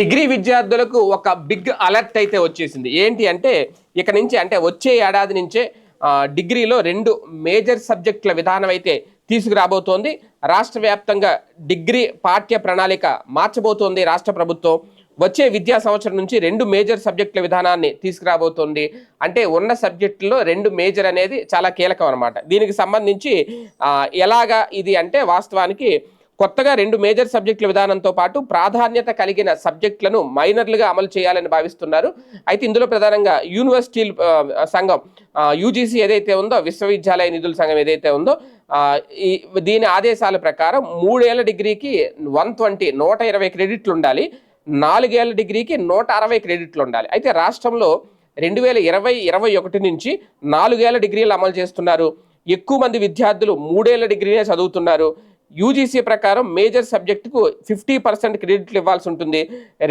Degree విద్యార్థులకు ఒక big alert అయితే వచ్చేసింది. ఏంటి అంటే ఇక నుంచి అంటే వచ్చే ఏడాది నుంచే డిగ్రీలో రెండు మేజర్ సబ్జెక్టుల విధానం అయితే తీసుకురాబోతోంది. రాష్ట్ర వ్యాప్తంగా డిగ్రీ పాఠ్య ప్రణాళిక మార్చబోతోంది రాష్ట్ర ప్రభుత్వం. వచ్చే విద్యా సంవత్సరం నుంచి రెండు మేజర్ సబ్జెక్టుల విధానాన్ని తీసుకురాబోతోంది. అంటే ఉన్న సబ్జెక్టులో రెండు మేజర్ అనేది చాలా కీలకం అనమాట దీనికి సంబంధించి ఎలాగా ఇది అంటే వాస్తవానికి కొత్తగా రెండు మేజర్ సబ్జెక్టుల విధానంతో పాటు ప్రాధాన్యత కలిగిన సబ్జెక్టులను మైనర్లుగా అమలు చేయాలని భావిస్తున్నారు. అయితే ఇందులో ప్రధానంగా యూనివర్సిటీలు సంఘం యూజీసీ ఏదైతే ఉందో విశ్వవిద్యాలయ నిధుల సంఘం ఏదైతే ఉందో ఈ దీని ఆదేశాల ప్రకారం మూడేళ్ళ డిగ్రీకి వన్ ట్వంటీ నూట ఇరవై క్రెడిట్లు ఉండాలి. నాలుగేళ్ళ డిగ్రీకి నూట అరవై క్రెడిట్లు ఉండాలి. అయితే రాష్ట్రంలో రెండు వేల ఇరవై ఇరవై ఒకటి నుంచి నాలుగేళ్ళ డిగ్రీలు అమలు చేస్తున్నారు. ఎక్కువ మంది విద్యార్థులు మూడేళ్ళ డిగ్రీనే చదువుతున్నారు. యూజీసీ ప్రకారం మేజర్ సబ్జెక్టుకు ఫిఫ్టీ పర్సెంట్ క్రెడిట్లు ఇవ్వాల్సి ఉంటుంది.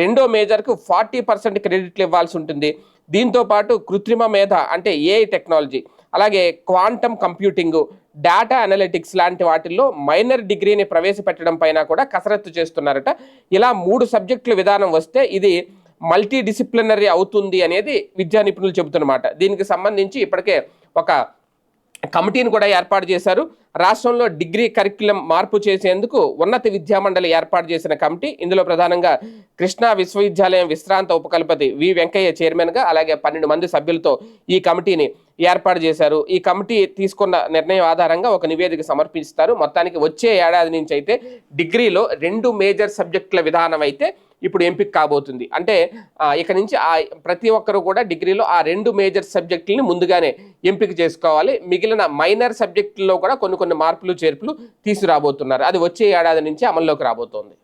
రెండో మేజర్కు ఫార్టీ పర్సెంట్ క్రెడిట్లు ఇవ్వాల్సి ఉంటుంది. దీంతో పాటు కృత్రిమ మేధ అంటే ఏఐ టెక్నాలజీ అలాగే క్వాంటమ్ కంప్యూటింగ్ డేటా అనలిటిక్స్ లాంటి వాటిల్లో మైనర్ డిగ్రీని ప్రవేశపెట్టడం పైన కూడా కసరత్తు చేస్తున్నారట. ఇలా మూడు సబ్జెక్టుల విధానం వస్తే ఇది మల్టీ డిసిప్లినరీ అవుతుంది అనేది విద్యా నిపుణులు చెబుతున్నమాట. దీనికి సంబంధించి ఇప్పటికే ఒక కమిటీని కూడా ఏర్పాటు చేశారు. రాష్ట్రంలో డిగ్రీ కరిక్యులం మార్పు చేసేందుకు ఉన్నత విద్యామండలి ఏర్పాటు చేసిన కమిటీ ఇందులో ప్రధానంగా కృష్ణా విశ్వవిద్యాలయం విశ్రాంత ఉపకులపతి వి వెంకయ్య చైర్మన్గా అలాగే పన్నెండు మంది సభ్యులతో ఈ కమిటీని ఏర్పాటు చేశారు. ఈ కమిటీ తీసుకున్న నిర్ణయం ఆధారంగా ఒక నివేదిక సమర్పిస్తారు. మొత్తానికి వచ్చే ఏడాది నుంచి అయితే డిగ్రీలో రెండు మేజర్ సబ్జెక్టుల విధానం అయితే ఇప్పుడు ఎంపిక కాబోతుంది. అంటే ఇక నుంచి ఆ ప్రతి ఒక్కరు కూడా డిగ్రీలో ఆ రెండు మేజర్ సబ్జెక్టులని ముందుగానే ఎంపిక చేసుకోవాలి. మిగిలిన మైనర్ సబ్జెక్టుల్లో కూడా కొన్ని కొన్ని మార్పులు చేర్పులు తీసుకురాబోతున్నారు. అది వచ్చే ఏడాది నుంచి అమల్లోకి రాబోతోంది.